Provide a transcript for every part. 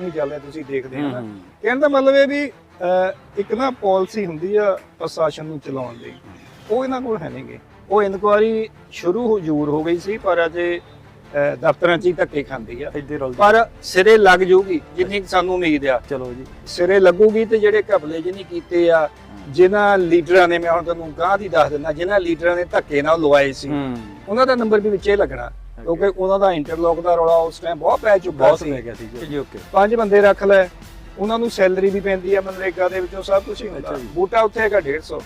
ਨਹੀਂ ਤੁਸੀਂ ਦੇਖਦੇ ਹੋ ਨਾ। ਕਹਿਣ ਦਾ ਮਤਲਬ ਇਹ ਵੀ ਅਹ, ਇੱਕ ਨਾ ਪਾਲਿਸੀ ਹੁੰਦੀ ਆ ਪ੍ਰਸ਼ਾਸਨ ਨੂੰ ਚਲਾਉਣ ਦੀ। ਉਹ ਇਹਨਾਂ ਕੋਲ ਹੈ ਨਹੀਂਗੇ। ਉਹ ਇਨਕੁਆਰੀ ਸ਼ੁਰੂ ਹੋ ਜ਼ਰੂਰ ਹੋ ਗਈ ਸੀ ਪਰ ਅਜੇ ਅਹ, ਦਫ਼ਤਰਾਂ 'ਚ ਹੀ ਧੱਕੇ ਖਾਂਦੀ ਆ। ਰੋਲ। ਪਰ ਸਿਰੇ ਲੱਗ ਜੂਗੀ ਜਿੰਨੀ ਕੁ ਸਾਨੂੰ ਉਮੀਦ ਆ। ਚਲੋ ਜੀ। ਸਿਰੇ ਲੱਗੂਗੀ ਤੇ ਜਿਹੜੇ ਘਪਲੇ ਜਿਹਨੇ ਕੀਤੇ ਆ ਜਿਨ੍ਹਾਂ ਲੀਡਰਾਂ ਨੇ ਮੈਂ ਹੁਣ ਤੁਹਾਨੂੰ ਗਾਂ ਦੀ ਦੱਸ ਦਿੰਦਾ ਜਿਨ੍ਹਾਂ ਲੀਡਰਾਂ ਨੇ ਧੱਕੇ ਨਾਲ ਲਵਾਏ ਸੀ ਹੂੰ। ਉਹਨਾਂ ਦਾ ਨੰਬਰ ਵੀ ਵਿੱਚੇ ਲੱਗਣਾ। ਕਿਉਂਕਿ ਉਹਨਾਂ ਦਾ ਇੰਟਰਲੌਕ ਦਾ ਰੌਲਾ ਉਸ ਟਾਈਮ ਬਹੁਤ ਪੈ ਚੁੱਕਾ ਬਹੁਤ ਸੀ। ਪੈ ਗਿਆ ਸੀ ਜੀ। ਜੀ ਓਕੇ ਪੰਜ ਬੰਦੇ ਰੱਖ ਲੈ ਉਹਨਾਂ ਨੂੰ ਸੈਲਰੀ ਵੀ ਪੈਂਦੀ ਆ ਮਨਰੇਗਾ ਦੇ ਵਿੱਚੋਂ ਸਭ ਕੁਝ ਹੀ ਹੁੰਦਾ। ਅੱਛਾ ਜੀ। ਬੂਟਾ ਉੱਥੇ ਹੈਗਾ 150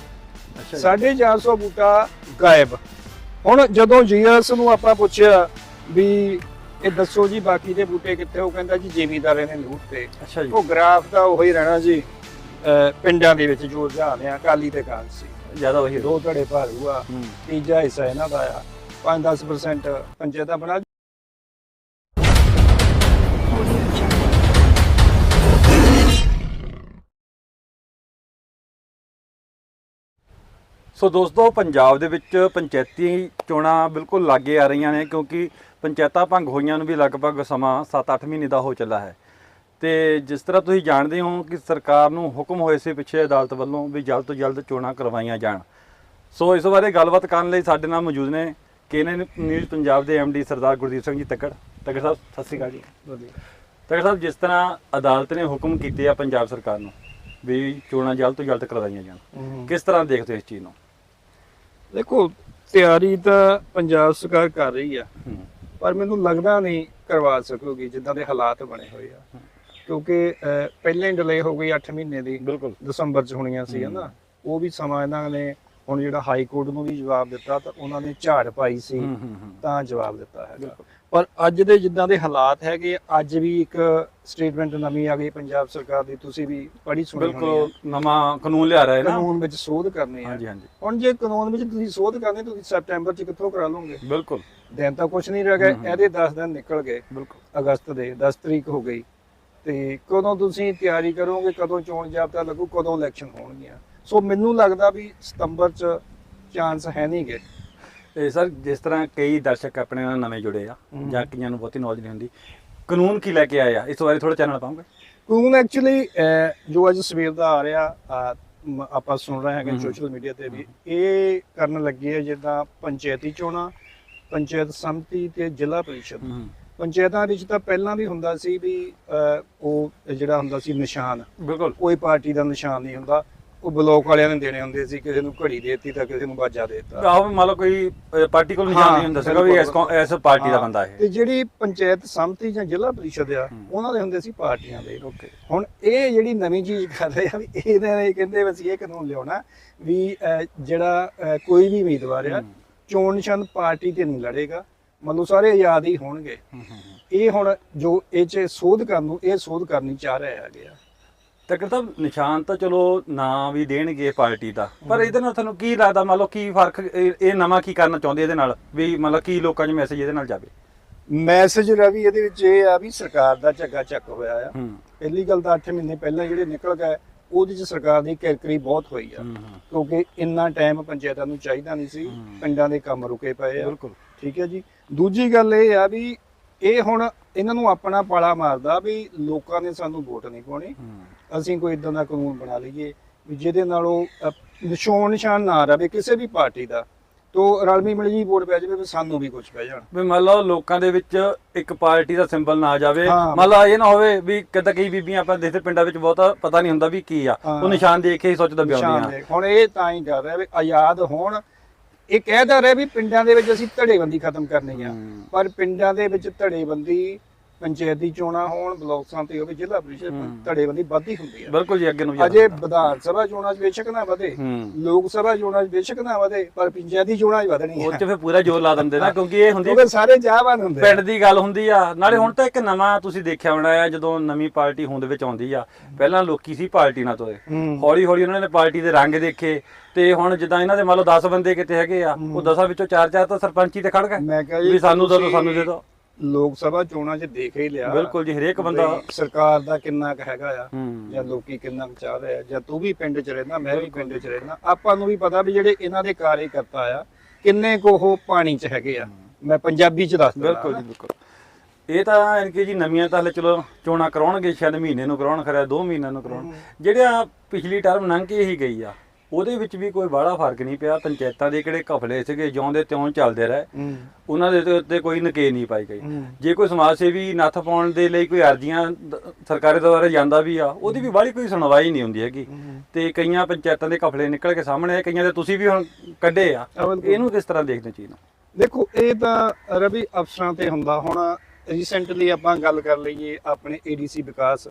ਅੱਛਾ ਜੀ। 450 ਬੂਟਾ ਗਾਇਬ। ਹੁਣ ਜਦੋਂ ਜੀਐਸ ਨੂੰ ਆਪਾਂ ਪੁੱਛਿਆ ਵੀ ਇਹ ਦੱਸੋ ਜੀ ਬਾਕੀ ਦੇ ਬੂਟੇ ਕਿੱਥੇ? ਉਹ ਕਹਿੰਦਾ ਜੀ ਜ਼ਿਮੀਂਦਾਰਾਂ ਨੇ ਲੂਟ ਤੇ। ਅੱਛਾ ਜੀ। ਉਹ ਗ੍ਰਾਫ ਤਾਂ ਉਹੀ ਰਹਿਣਾ ਜੀ। ਅਹ ਪਿੰਡਾਂ ਦੇ ਵਿੱਚ ਜੋ ਰੁਝਾਨ ਆ ਕਾਲੀ ਤੇ ਕਾਂਸੀ ਜ਼ਿਆਦਾ ਉਹੀ ਦੋ ਧੜੇ ਭਾਰੂ ਆ। ਹੂੰ। ਤੀਜਾ ਹਿੱਸਾ ਇਹਨਾਂ ਦਾ ਆ। 5-10% ਪੰਚਾਇਤਾਂ ਬਣਾ ਸੋ ਦੋਸਤੋ, ਪੰਜਾਬ ਦੇ ਵਿੱਚ ਪੰਚਾਇਤੀ ਚੋਣਾਂ ਬਿਲਕੁਲ ਲਾਗੇ ਆ ਰਹੀਆਂ ਨੇ ਕਿਉਂਕਿ ਪੰਚਾਇਤਾਂ ਭੰਗ ਹੋਈਆਂ ਨੂੰ ਵੀ ਲਗਭਗ ਸਮਾਂ 7-8 ਮਹੀਨੇ ਦਾ ਹੋ ਚੱਲਾ ਹੈ। ਤੇ ਜਿਸ ਤਰ੍ਹਾਂ ਤੁਸੀਂ ਜਾਣਦੇ ਹੋ ਕਿ ਸਰਕਾਰ ਨੂੰ ਹੁਕਮ ਹੋਏ ਸੀ ਪਿੱਛੇ ਅਦਾਲਤ ਵੱਲੋਂ ਵੀ ਜਲਦ ਤੋਂ ਜਲਦ ਚੋਣਾਂ ਕਰਵਾਈਆਂ ਜਾਣ। ਸੋ ਇਸ ਬਾਰੇ ਗੱਲਬਾਤ ਕਰਨ ਲਈ ਸਾਡੇ ਨਾਲ ਮੌਜੂਦ ਨੇ ਕੇਨਨ ਨਿਊਜ਼ ਪੰਜਾਬ ਦੇ ਡੀ ਸਰਦਾਰ ਗੁਰਦੀਪ ਸਿੰਘ ਜੀ ਤੱਕੜ? ਤੱਕੜ ਸਾਹਿਬ ਸਤਿ ਸ਼੍ਰੀ ਅਕਾਲ ਜੀ। ਤੱਕੜ ਸਾਹਿਬ ਜਿਸ ਤਰ੍ਹਾਂ ਅਦਾਲਤ ਨੇ ਹੁਕਮ ਕੀਤੇ ਆ ਪੰਜਾਬ ਸਰਕਾਰ ਨੂੰ ਵੀ ਚੋਣਾਂ ਜਲਦ ਤੋਂ ਜਲਦ ਕਰਵਾਈਆਂ ਜਾਣ ਕਿਸ ਤਰ੍ਹਾਂ ਦੇਖਦੇ ਹੋ ਇਸ ਚੀਜ਼ ਨੂੰ? ਦੇਖੋ ਤਿਆਰੀ ਤਾਂ ਪੰਜਾਬ ਸਰਕਾਰ ਕਰ ਰਹੀ ਆ ਪਰ ਮੈਨੂੰ ਲੱਗਦਾ ਨਹੀਂ ਕਰਵਾ ਸਕੂਗੀ ਜਿੱਦਾਂ ਦੇ ਹਾਲਾਤ ਬਣੇ ਹੋਏ ਆ। ਕਿਉਂਕਿ ਪਹਿਲਾਂ ਹੀ ਡਿਲੇ ਹੋ ਗਈ 8 ਮਹੀਨੇ ਦੀ ਬਿਲਕੁਲ। ਦਸੰਬਰ ਚ ਹੋਣੀਆਂ ਸੀ ਹਨਾ? ਉਹ ਵੀ ਸਮਾਂ ਇਹਨਾਂ ਨੇ ਹੁਣ ਜਿਹੜਾ ਹਾਈ ਕੋਰਟ ਨੂੰ ਵੀ ਜਵਾਬ ਦਿੱਤਾ ਤਾਂ ਉਹਨਾਂ ਨੇ ਝਾੜ ਪਾਈ ਸੀ ਤਾਂ ਜਵਾਬ ਦਿੱਤਾ ਹੈਗਾ। ਪਰ ਅੱਜ ਦੇ ਜਿੱਦਾਂ ਦੇ ਹਾਲਾਤ ਹੈਗੇ ਅੱਜ ਵੀ ਇੱਕ ਸਟੇਟਮੈਂਟ ਨਵੀਂ ਆ ਗਈ ਪੰਜਾਬ ਸਰਕਾਰ ਦੀ ਤੁਸੀਂ ਵੀ ਪੜ੍ਹੀ ਸੁਣੀ ਹੋਣੀ ਬਿਲਕੁਲ। ਨਵਾਂ ਕਾਨੂੰਨ ਲਿਆ ਰਹੇ ਨਾ। ਕਾਨੂੰਨ ਵਿੱਚ ਸੋਧ ਕਰਨੀ ਹੈ ਹਾਂਜੀ ਹਾਂਜੀ। ਹੁਣ ਜੇ ਕਾਨੂੰਨ ਵਿੱਚ ਤੁਸੀਂ ਸੋਧ ਕਰਨੀ ਤੁਸੀਂ ਸੈਪਟੈਂਬਰ ਚ ਕਿੱਥੋਂ ਕਰਾ ਲਓਗੇ? ਬਿਲਕੁਲ। ਦਿਨ ਤਾਂ ਕੁਝ ਨਹੀਂ ਰਹਿ ਗਏ। ਇਹਦੇ 10 ਦਿਨ ਨਿਕਲ ਗਏ। ਬਿਲਕੁਲ। ਅਗਸਤ ਦੇ 10 ਤਰੀਕ ਹੋ ਗਈ। ਤੇ ਕਦੋਂ ਤੁਸੀਂ ਤਿਆਰੀ ਕਰੋਗੇ ਕਦੋਂ ਚੋਣ ਜਾਬਤਾ ਲੱਗੂ ਕਦੋਂ ਇਲੈਕਸ਼ਨ ਹੋਣਗੀਆਂ? ਸੋ ਮੈਨੂੰ ਲੱਗਦਾ ਵੀ ਸਤੰਬਰ ਚ ਚਾਂਸ ਹੈ ਨਹੀਂਗੇ ਤੇ ਸਰ ਜਿਸ ਤਰ੍ਹਾਂ ਕਈ ਦਰਸ਼ਕ ਆਪਣੇ ਨਾਲ ਨਵੇਂ ਜੁੜੇ ਆ। ਜਾਂ ਕਈਆਂ ਨੂੰ ਬਹੁਤੀ ਨੌਲੇਜ ਨਹੀਂ ਹੁੰਦੀ ਕਾਨੂੰਨ ਕੀ ਲੈ ਕੇ ਆਏ ਆ? ਇਸ ਬਾਰੇ ਥੋੜਾ ਚੈਨਲ ਪਾਉਂਗੇ ਕਾਨੂੰਨ ਐਕਚੁਅਲੀ ਜੋ ਅੱਜ ਸਵੇਰ ਦਾ ਆ ਰਿਹਾ ਆਪਾਂ ਸੁਣ ਰਹੇ ਹੈਗੇ। ਸੋਸ਼ਲ ਮੀਡੀਆ ਤੇ ਵੀ ਇਹ ਕਰਨ ਲੱਗੇ ਆ ਜਿੱਦਾਂ ਪੰਚਾਇਤੀ ਚੋਣਾਂ ਪੰਚਾਇਤ ਸੰਮਤੀ ਤੇ ਜ਼ਿਲ੍ਹਾ ਪਰਿਸ਼ਦ। ਪੰਚਾਇਤਾਂ ਵਿੱਚ ਤਾਂ ਪਹਿਲਾਂ ਵੀ ਹੁੰਦਾ ਸੀ ਵੀ ਉਹ ਜਿਹੜਾ ਹੁੰਦਾ ਸੀ ਨਿਸ਼ਾਨ ਬਿਲਕੁਲ। ਕੋਈ ਪਾਰਟੀ ਦਾ ਨਿਸ਼ਾਨ ਨਹੀਂ ਹੁੰਦਾ। ਉਹ ਬਲਾਕ ਵਾਲਿਆਂ ਨੇ ਦੇਣੇ ਹੁੰਦੇ ਸੀ ਕਿਸੇ ਨੂੰ ਘੜੀ ਦਿੱਤੀ ਤਾਂ ਕਿਸੇ ਨੂੰ ਬਾਜਾ ਦਿੱਤਾ। ਆਹੋ ਮੰਨ ਲਓ ਕੋਈ ਪਾਰਟੀ ਕੋਲ ਨਹੀਂ ਹੁੰਦਾ ਸੀਗਾ ਵੀ ਇਸ ਕੌ- ਇਸ ਪਾਰਟੀ ਦਾ ਹਾਂ, ਬੰਦਾ ਤੇ ਇਹ ਜਿਹੜੀ ਪੰਚਾਇਤ ਸੰਮਤੀ ਜਾਂ ਜ਼ਿਲ੍ਹਾ ਪਰਿਸ਼ਦ ਆ। ਉਹਨਾਂ ਦੇ ਹੁੰਦੇ ਸੀ ਪਾਰਟੀਆਂ ਦੇ। ਓਕੇ। ਹੁਣ ਇਹ ਜਿਹੜੀ ਨਵੀਂ ਚੀਜ਼ ਕਰ ਰਹੇ ਆ ਵੀ ਇਹਨਾਂ ਨੇ ਕਹਿੰਦੇ ਵੀ ਅਸੀਂ ਇਹ ਕਾਨੂੰਨ ਲਿਆਉਣਾ ਵੀ ਅਹ, ਜਿਹੜਾ ਅਹ, ਕੋਈ ਵੀ ਉਮੀਦਵਾਰ ਆ ਚੋਣ ਨਿਸ਼ਾਨ ਪਾਰਟੀ ਤੇ ਨਹੀਂ ਲੜੇਗਾ। ਮਤਲਬ ਸਾਰੇ ਆਜ਼ਾਦ ਹੀ ਹੋਣਗੇ। ਇਹ ਹੁਣ ਜੋ ਇਹ ਚ ਸੋਧ ਕਰਨ ਨੂੰ ਇਹ ਸੋਧ ਕਰਨੀ ਚਾਹ ਰਹੇ ਹੈਗੇ। ਆ ਤੱਕਰ ਤਾਂ ਨਿਸ਼ਾਨ ਤਾਂ ਚਲੋ ਨਾ ਵੀ ਦੇਣਗੇ ਪਾਰਟੀ ਦਾ ਪਰ ਇਹਦੇ ਨਾਲ ਤੁਹਾਨੂੰ ਕੀ ਲੱਗਦਾ ਮੰਨ ਲਓ ਕੀ ਫ਼ਰਕ ਇਹ ਨਵਾਂ ਕੀ ਕਰਨਾ ਚਾਹੁੰਦੇ ਇਹਦੇ ਨਾਲ ਵੀ ਮੰਨ ਲਓ ਕੀ ਲੋਕਾਂ 'ਚ ਮੈਸੇਜ ਇਹਦੇ ਨਾਲ ਜਾਵੇ? ਮੈਸੇਜ ਰਵੀ ਇਹਦੇ ਵਿੱਚ ਇਹ ਆ ਵੀ ਸਰਕਾਰ ਦਾ ਝੱਗਾ ਚੱਕ ਹੋਇਆ ਆ। ਪਹਿਲੀ ਗੱਲ ਤਾਂ 8 ਮਹੀਨੇ ਪਹਿਲਾਂ ਜਿਹੜੇ ਨਿਕਲ ਗਏ ਉਹਦੇ ਚ ਸਰਕਾਰ ਦੀ ਕਿਰਕਰੀ ਬਹੁਤ ਹੋਈ ਆ। ਕਿਉਂਕਿ ਇੰਨਾ ਟਾਈਮ ਪੰਚਾਇਤਾਂ ਨੂੰ ਚਾਹੀਦਾ ਨਹੀਂ ਸੀ। ਪਿੰਡਾਂ ਦੇ ਕੰਮ ਰੁਕੇ ਪਏ ਆ। ਬਿਲਕੁਲ। ਠੀਕ ਹੈ ਜੀ। ਦੂਜੀ ਗੱਲ ਇਹ ਆ ਵੀ ਇਹ ਹੁਣ ਇਹਨਾਂ ਨੂੰ ਆਪਣਾ ਪਾਲਾ ਮਾਰਦਾ ਵੀ ਲੋਕਾਂ ਨੇ ਸਾਨੂੰ ਵੋਟ ਨਹੀਂ ਪਾਉਣੀ। ਅਸੀਂ ਕੋਈ ਇਦਾਂ ਦਾ ਕਾਨੂੰਨ ਬਣਾ ਲਈਏ ਵੀ ਜਿਹਦੇ ਨਾਲ ਉਹ ਨਿਸ਼ਾਨ ਨਿਸ਼ਾਨ ਨਾ ਰਵੇ ਕਿਸੇ ਵੀ ਪਾਰਟੀ ਦਾ ਤੋ ਰਲਮੀ ਮਿਲੀ ਜੀ ਵੋਟ ਪੈ ਜਾਵੇ ਵੀ ਸਾਨੂੰ ਵੀ ਕੁਝ ਪੈ ਜਾਣ ਵੀ ਮੰਨ ਲਓ ਲੋਕਾਂ ਦੇ ਵਿੱਚ ਇੱਕ ਪਾਰਟੀ ਦਾ ਸਿੰਬਲ ਨਾ ਜਾਵੇ। ਮੰਨ ਲਓ ਇਹ ਨਾ ਹੋਵੇ ਵੀ ਕਿਤੇ ਕਈ ਬੀਬੀਆਂ ਆਪਾਂ ਦੇਖਦੇ ਪਿੰਡਾਂ ਵਿੱਚ ਬਹੁਤਾ ਪਤਾ ਨਹੀਂ ਹੁੰਦਾ ਵੀ ਕੀ ਆ। ਉਹ ਨਿਸ਼ਾਨ ਦੇਖ ਕੇ ਹੀ ਸੋਚਦਾ ਬਿਆਉਂਦੀਆਂ ਹੁਣ ਇਹ ਤਾਂ ਹੀ ਕਰ ਰਿਹਾ ਵੀ ਆਜ਼ਾਦ ਹੋਣ ਇਹ ਕਹਿਦਾ ਰਿਹਾ ਵੀ ਪਿੰਡਾਂ ਦੇ ਵਿੱਚ ਅਸੀਂ ਧੜੇਬੰਦੀ ਖਤਮ ਕਰਨੀ ਆ। ਪਰ ਪਿੰਡਾਂ ਦੇ ਵਿੱਚ ਧੜੇਬੰਦੀ ਪੰਚਾਇਤੀ ਚੋਣਾਂ ਹੋਣ ਬਲਾਕ ਸੰਮਤੀ ਹੋਵੇ ਜ਼ਿਲ੍ਹਾ ਪਰਿਸ਼ਦ ਹੂੰ। ਧੜੇਬੰਦੀ ਵੱਧਦੀ ਹੁੰਦੀ ਆ ਬਿਲਕੁਲ ਜੀ ਅੱਗੇ ਨੂੰ ਅਜੇ ਵਿਧਾਨ ਸਭਾ ਚੋਣਾਂ 'ਚ ਬੇਸ਼ੱਕ ਨਾ ਵਧੇ ਹੂੰ। ਲੋਕ ਸਭਾ ਚੋਣਾਂ 'ਚ ਬੇਸ਼ੱਕ ਨਾ ਵਧੇ ਪਰ ਪੰਚਾਇਤੀ ਚੋਣਾਂ 'ਚ ਵਧਣੀ ਉਹ ਆ ਚ ਫਿਰ ਪੂਰਾ ਜ਼ੋਰ ਲਾ ਦਿੰਦੇ ਨਾ ਕਿਉਂਕਿ ਇਹ ਹੁੰਦੀ ਕਿਉਂਕਿ ਸਾਰੇ ਚਾਹਵਾਨ ਹੁੰਦੇ। ਪਿੰਡ ਦੀ ਗੱਲ ਹੁੰਦੀ ਆ। ਨਾਲੇ ਹੁਣ ਤਾਂ ਇੱਕ ਨਵਾਂ ਤੁਸੀਂ ਦੇਖਿਆ ਹੋਣਾ ਆ ਜਦੋਂ ਨਵੀਂ ਪਾਰਟੀ ਹੋਂਦ ਵਿੱਚ ਆਉਂਦੀ ਆ। ਪਹਿਲਾਂ ਲੋਕੀ ਸੀ ਪਾਰਟੀ ਨਾਲ ਤੋਏ ਹੂੰ। ਹੌਲੀ ਹੌਲੀ ਉਹਨਾਂ ਨੇ ਪਾਰਟੀ ਦੇ ਰੰਗ ਦੇਖੇ। ਤੇ ਹੁਣ ਜਿੱਦਾਂ ਇਹਨਾਂ ਦੇ ਮੰਨ ਲਓ 10 ਬੰਦੇ ਕਿਤੇ ਹੈਗੇ ਆ ਉਹ 10 ਵਿੱਚੋਂ 4-4 ਤਾਂ ਸਰਪੰਚੀ ਤੇ ਖੜ ਗਏ। ਵੀ ਸਾਨੂੰ ਦੋ ਸਾਨੂੰ ਦੇ ਦਿਓ। ਲੋਕ ਸਭਾ ਚੋਣਾਂ 'ਚ ਦੇਖ ਹੀ ਲਿਆ ਬਿਲਕੁਲ ਜੀ ਹਰੇਕ ਬੰਦਾ ਵੀ ਸਰਕਾਰ ਦਾ ਕਿੰਨਾ ਕੁ ਹੈਗਾ ਆ ਹੂੰ। ਜਾਂ ਲੋਕੀ ਕਿੰਨਾ ਕੁ ਚਾਹ ਰਹੇ ਆ ਜਾਂ ਤੂੰ ਵੀ ਪਿੰਡ 'ਚ ਰਹਿਣਾ ਮੈਂ ਵੀ ਪਿੰਡ 'ਚ ਰਹਿਣਾ ਆਪਾਂ ਨੂੰ ਵੀ ਪਤਾ ਵੀ ਜਿਹੜੇ ਇਹਨਾਂ ਦੇ ਕਾਰਜਕਰਤਾ ਆ ਕਿੰਨੇ ਕੁ ਉਹ ਪਾਣੀ 'ਚ ਹੈਗੇ ਆ। ਮੈਂ ਪੰਜਾਬੀ 'ਚ ਦੱਸ ਦਿੰਦਾ। ਬਿਲਕੁਲ ਜੀ। ਬਿਲਕੁਲ। ਇਹ ਤਾਂ ਯਾਨੀ ਕਿ ਜੀ ਨਵੀਆਂ ਤਾਂ ਹਲੇ ਚਲੋ ਚੋਣਾਂ ਕਰਾਉਣਗੇ ਸ਼ਾਇਦ ਮਹੀਨੇ ਨੂੰ ਕਰਾਉਣ ਖਰਿਆ 2 ਮਹੀਨਿਆਂ ਨੂੰ ਕਰਾਉਣ। ਜਿਹੜਿਆ ਪਿਛਲੀ ਟਰਮ ਲੰਘ ਕੇ ਹੀ ਗਈ ਆ ਉਹਦੇ ਵਿੱਚ ਵੀ ਕੋਈ ਬੜਾ ਫ਼ਰਕ ਨਹੀਂ ਪਿਆ ਪੰਚਾਇਤਾਂ ਦੇ ਕਿਹੜੇ ਘਪਲੇ ਸੀਗੇ ਜਿਉਂ ਦੇ ਤਿਉਂ ਚੱਲਦੇ ਰਹੇ। ਉਹਨਾਂ ਦੇ ਉੱਤੇ ਕੋਈ ਨਕੇਰ ਨਹੀਂ ਪਾਈ ਗਈ। ਜੇ ਕੋਈ ਸਮਾਜ ਸੇਵੀ ਨੱਥ ਪਾਉਣ ਦੇ ਲਈ ਕੋਈ ਅਰਜ਼ੀਆਂ ਸਰਕਾਰੀ ਦੁਆਰਾ ਜਾਂਦਾ ਵੀ ਆ ਉਹਦੀ ਵੀ ਬਾਹਲੀ ਕੋਈ ਸੁਣਵਾਈ ਨਹੀਂ ਹੁੰਦੀ ਹੈਗੀ। ਤੇ ਕਈਆਂ ਪੰਚਾਇਤਾਂ ਦੇ ਘਪਲੇ ਨਿਕਲ ਕੇ ਸਾਹਮਣੇ ਆਏ ਕਈਆਂ ਦੇ ਤੁਸੀਂ ਵੀ ਹੁਣ ਕੱਢੇ ਆ। ਇਹਨੂੰ ਕਿਸ ਤਰ੍ਹਾਂ ਦੇਖਦੇ ਚੀਜ਼ ਨੂੰ? ਦੇਖੋ ਇਹ ਤਾਂ ਰਵੀ ਅਫਸਰਾਂ ਤੇ ਹੁੰਦਾ। ਹੁਣ ਰੀਸੈਂਟਲੀ ਆਪਾਂ ਗੱਲ ਕਰ ਲਈਏ ਆਪਣੇ ਏਡੀਸੀ ਵਿਕਾਸ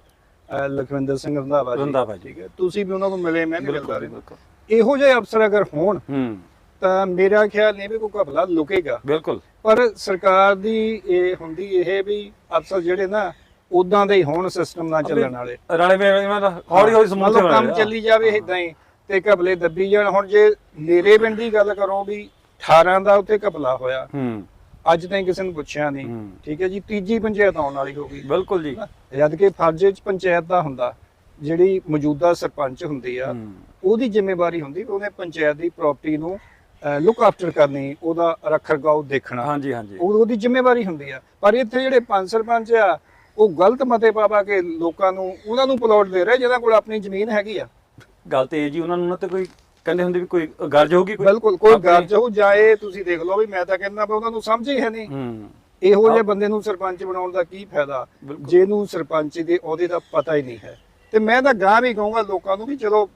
ਅਹ ਲਖਵਿੰਦਰ ਸਿੰਘ ਰੰਧਾਵਾ ਜੀ। ਰੰਧਾਵਾ ਜੀ। ਠੀਕ ਹੈ ਤੁਸੀਂ ਵੀ ਉਹਨਾਂ ਨੂੰ ਮਿਲੇ ਮੈਂ ਵੀ ਮਿਲਦਾ ਰਿਹਾ ਬਿਲਕੁਲ। ਇਹੋ ਜਿਹੇ ਅਫਸਰ ਅਗਰ ਹੋਣ ਹੂੰ। ਤਾਂ ਮੇਰਾ ਖਿਆਲ ਨਹੀਂ ਵੀ ਕੋਈ ਘਪਲਾ ਲੁਕੇਗਾ। ਬਿਲਕੁਲ। ਪਰ ਸਰਕਾਰ ਦੀ ਇਹ ਹੁੰਦੀ ਇਹ ਵੀ ਅਫਸਰ ਜਿਹੜੇ ਨਾ ਉਦਾਂ ਦੇ ਹੀ ਹੋਣ ਸਿਸਟਮ ਨਾਲ ਚੱਲਣ ਵਾਲੇ। ਰਾਣੇ ਮੇਂ ਦਾ ਹੌਲੀ ਹੌਲੀ ਸਮੂਥ ਮਤਲਬ ਕੰਮ ਚੱਲੀ ਜਾਵੇ ਇਦਾਂ ਹੀ ਤੇ ਘਪਲੇ ਦੱਬੀ ਜਾਣ। ਹੁਣ ਜੇ ਮੇਰੇ ਪਿੰਡ ਦੀ ਗੱਲ ਕਰੋ ਵੀ 18 ਦਾ ਉੱਤੇ ਘਪਲਾ ਹੋਇਆ ਹੂੰ। ਅੱਜ ਤਾਈਂ ਕਿਸੇ ਨੂੰ ਪੁੱਛਿਆ ਨਹੀਂ। ਹੂੰ। ਠੀਕ ਹੈ ਜੀ ਤੀਜੀ ਪੰਚਾਇਤ ਆਉਣ ਵਾਲੀ ਹੋ ਗਈ। ਬਿਲਕੁਲ ਜੀ। ਜਦ ਕਿ ਫਰਜ਼ ਚ ਪੰਚਾਇਤ ਦਾ ਹੁੰਦਾ ਜਿਹੜੀ ਮੌਜੂਦਾ ਸਰਪੰਚ ਹੁੰਦੀ ਆ ਹੂੰ। ਉਹਦੀ ਜ਼ਿੰਮੇਵਾਰੀ ਹੁੰਦੀ ਵੀ ਉਹਨੇ ਪੰਚਾਇਤ ਦੀ ਪ੍ਰਾਪਰਟੀ ਨੂੰ ਲੁੱਕ ਆਫਟਰ ਕਰਨੀ ਉਹਦਾ ਰੱਖ ਰਖਾਓ ਦੇਖਣਾ। ਹਾਂਜੀ ਹਾਂਜੀ। ਉਹ ਉਹਦੀ ਜ਼ਿੰਮੇਵਾਰੀ ਹੁੰਦੀ ਆ। ਪਰ ਇੱਥੇ ਜਿਹੜੇ ਪੰਜ ਸਰਪੰਚ ਆ ਉਹ ਗਲਤ ਮਤੇ ਪਾ ਪਾ ਕੇ ਲੋਕਾਂ ਨੂੰ ਉਹਨਾਂ ਨੂੰ ਪਲਾਟ ਦੇ ਰਹੇ ਜਿਹਨਾਂ ਕੋਲ ਆਪਣੀ ਜ਼ਮੀਨ ਹੈਗੀ ਆ। ਗੱਲ ਤੇ ਇਹ ਜੀ ਉਹਨਾਂ ਨੂੰ ਨਾ ਤੇ ਕੋਈ ਕਹਿੰਦੇ ਹੁੰਦੇ ਵੀ ਕੋਈ ਗਰਜ ਹੋਊਗੀ ਕੋਈ? ਬਿਲਕੁਲ ਕੋਈ ਗਰਜ ਹੋ ਜਾਏ ਤੁਸੀਂ ਦੇਖ ਲਓ ਵੀ ਮੈਂ ਤਾਂ ਕਹਿੰਦਾ ਵੀ ਉਹਨਾਂ ਨੂੰ ਸਮਝ ਹੀ ਹੈ ਨਹੀਂ। ਹੂੰ। ਇਹੋ ਜਿਹੇ ਬੰਦੇ ਨੂੰ ਸਰਪੰਚ ਬਣਾਉਣ ਦਾ ਕੀ ਫਾਇਦਾ। ਜਿਹਨੂੰ ਸਰਪੰਚ ਦੇ ਅਹੁਦੇ ਦਾ ਪਤਾ ਹੀ ਨਹੀਂ ਹੈ। ਤੇ ਮੈਂ ਤਾਂ ਗਾਂ ਵੀ ਕਹੂੰਗਾ ਲੋਕਾਂ ਨੂੰ ਵੀ ਚਲੋ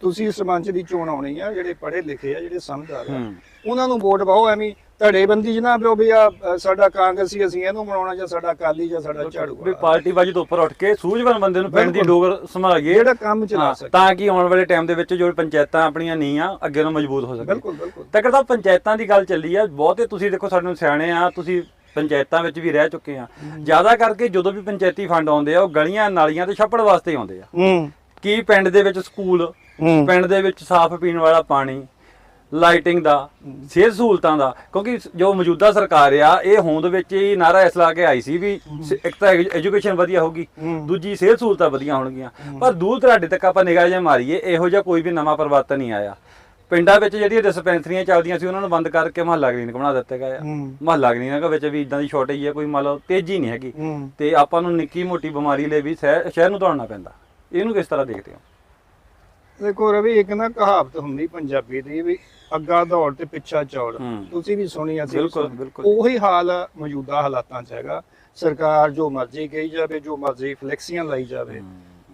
ਤੁਸੀਂ ਸਰਪੰਚ ਦੀ ਚੋਣ ਆਉਣੀ ਆ ਜਿਹੜੇ ਪੜ੍ਹੇ ਲਿਖੇ ਆ ਜਿਹੜੇ ਸਮਝਦਾਰ ਆ ਉਹਨਾਂ ਨੂੰ ਵੋਟ ਪਾਓ ਐਵੇਂ ਧੜੇਬੰਦੀ ਜਨਾ ਪਿਓ ਵੀ ਆ ਸਾਡਾ ਕਾਂਗਰਸੀ ਅਸੀਂ ਇਹਨੂੰ ਬਣਾਉਣਾ ਜਾਂ ਸਾਡਾ ਅਕਾਲੀ ਜਾਂ ਸਾਡਾ ਝਾੜੂ ਵੀ। ਪਾਰਟੀ ਬਾਜੀ ਤੋਂ ਉੱਪਰ ਉੱਠ ਕੇ ਸੂਝਵਾਨ ਬੰਦੇ ਨੂੰ ਪਿੰਡ ਦੀ। ਡੋਗਰ ਸੰਭਾਲੀਏ। ਜਿਹੜਾ ਕੰਮ ਚਲਾ ਸਕੇ। ਤਾਂ ਕਿ ਆਉਣ ਵਾਲੇ ਟਾਈਮ ਦੇ ਵਿੱਚ ਜੋ ਪੰਚਾਇਤਾਂ ਆਪਣੀਆਂ ਨੀਆਂ ਅੱਗੇ ਨੂੰ ਮਜ਼ਬੂਤ ਹੋ ਸਕੇ। ਬਿਲਕੁਲ ਬਿਲਕੁਲ। ਤਾਂ ਕਰਦਾ ਪੰਚਾਇਤਾਂ ਦੀ ਗੱਲ ਚੱਲੀ ਆ ਬਹੁਤੇ ਤੁਸੀਂ ਦੇਖੋ ਸਾਡੇ ਨੂੰ ਸਿਆਣੇ ਆ ਤੁਸੀਂ ਪੰਚਾਇਤਾਂ ਵਿੱਚ ਵੀ ਰਹਿ ਚੁੱਕੇ ਆ। ਜ਼ਿਆਦਾ ਕਰਕੇ ਜਦੋਂ ਵੀ ਪੰਚਾਇਤੀ ਫੰਡ ਆਉਂਦੇ ਆ ਉਹ ਗਲੀਆਂ ਨਾਲੀਆਂ ਤੇ ਛੱਪੜ ਵਾਸਤੇ ਆਉਂਦੇ ਆ। ਹੂੰ। ਕੀ ਪਿੰਡ ਦੇ ਵਿੱਚ ਸਕੂਲ ਪਿੰਡ ਦੇ ਵਿੱਚ ਸਾਫ਼ ਪੀਣ ਵਾਲਾ ਪਾਣੀ ਲਾਈਟਿੰਗ ਦਾ ਸਿਹਤ ਸਹੂਲਤਾਂ ਦਾ ਕਿਉਂਕਿ ਜੋ ਮੌਜੂਦਾ ਸਰਕਾਰ ਆ ਇਹ ਹੋਂਦ ਵਿੱਚ ਹੀ ਨਾਰਾ ਇਸ ਲਾ ਕੇ ਆਈ ਸੀ ਵੀ ਇੱਕ ਤਾਂ ਐਜੂਕੇਸ਼ਨ ਵਧੀਆ ਹੋਊਗੀ ਹੂੰ। ਦੂਜੀ ਸਿਹਤ ਸਹੂਲਤਾਂ ਵਧੀਆ ਹੋਣਗੀਆਂ। ਪਰ ਦੂਰ ਦਰਾਡੇ ਤੱਕ ਆਪਾਂ ਨਿਗਾਹ ਜਿਹਾ ਮਾਰੀਏ ਇਹੋ ਜਿਹਾ ਕੋਈ ਵੀ ਨਵਾਂ ਪਰਿਵਰਤਨ ਨਹੀਂ ਆਇਆ। ਪਿੰਡਾਂ ਵਿੱਚ ਜਿਹੜੀਆਂ ਡਿਸਪੈਂਸਰੀਆਂ ਚੱਲਦੀਆਂ ਸੀ ਉਹਨਾਂ ਨੂੰ ਬੰਦ ਕਰਕੇ ਮਹੱਲਾ ਕਲੀਨਿਕ ਬਣਾ ਦਿੱਤੇ ਗਏ ਆ। ਮਹੱਲਾ ਕਲੀਨਿਕ ਵਿੱਚ ਵੀ ਇਦਾਂ ਦੀ ਸ਼ਾਰਟੇਜ ਹੈ ਕੋਈ ਮੰਨ ਲਓ ਤੇਜ਼ੀ ਨਹੀਂ ਹੈਗੀ। ਤੇ ਆਪਾਂ ਨੂੰ ਨਿੱਕੀ ਮੋਟੀ ਬਿਮਾਰੀ ਲਈ ਵੀ ਸ਼ਹਿਰ ਨੂੰ ਦੌੜਨਾ ਪੈਂਦਾ। ਇਹਨੂੰ ਕਿਸ ਤਰ੍ਹਾਂ ਦੇਖਦੇ ਹੋ? ਦੇਖੋ ਰਵੀ ਇੱਕ ਨਾ ਕਹਾਵਤ ਹੁੰਦੀ ਪੰਜਾਬੀ ਦੀ ਵੀ ਅੱਗਾ ਦੌੜ ਤੇ ਪਿੱਛਾ ਚੌੜ। ਤੁਸੀਂ ਵੀ ਸੁਣੀ ਅਸੀਂ ਬਿਲਕੁਲ। ਉਹੀ ਹਾਲ ਮੌਜੂਦਾ ਹਾਲਾਤਾਂ 'ਚ ਹੈਗਾ। ਸਰਕਾਰ ਜੋ ਮਰਜ਼ੀ ਕਹੀ ਜਾਵੇ ਜੋ ਮਰਜ਼ੀ ਫਲੈਕਸੀਆਂ ਲਾਈ ਜਾਵੇ।